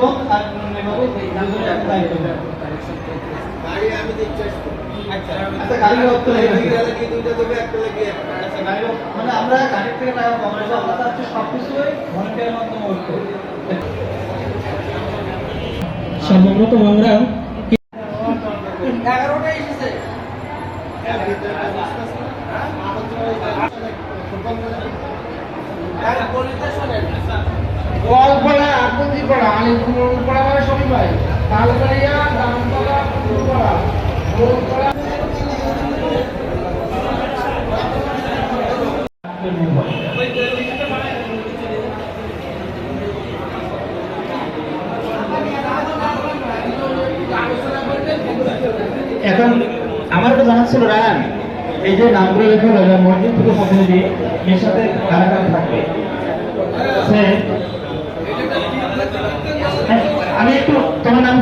শুভম আর নেবে। গাড়ি আমি দেখতে আচ্ছা আচ্ছা গাড়ি রক্ত লেগে দুইটা দেবে একটা লাগিয়ে আচ্ছা গাড়ি মানে আমরা গাড়ির থেকে টাকা কমাবো আমরা চাচ্ছি সব কিছুই মাধ্যমে করতে সর্বপ্রথম আমরা এগারোটা এসেছে। গোয়ালপাড়া গোলপাড়া এখন আমার একটা জানা ছিল, রায়ান, এই যে নামগুলো লেখা মসজিদ থেকে প্রতিনিধি এর সাথে থাকবে। আমি একটু তোমার নাম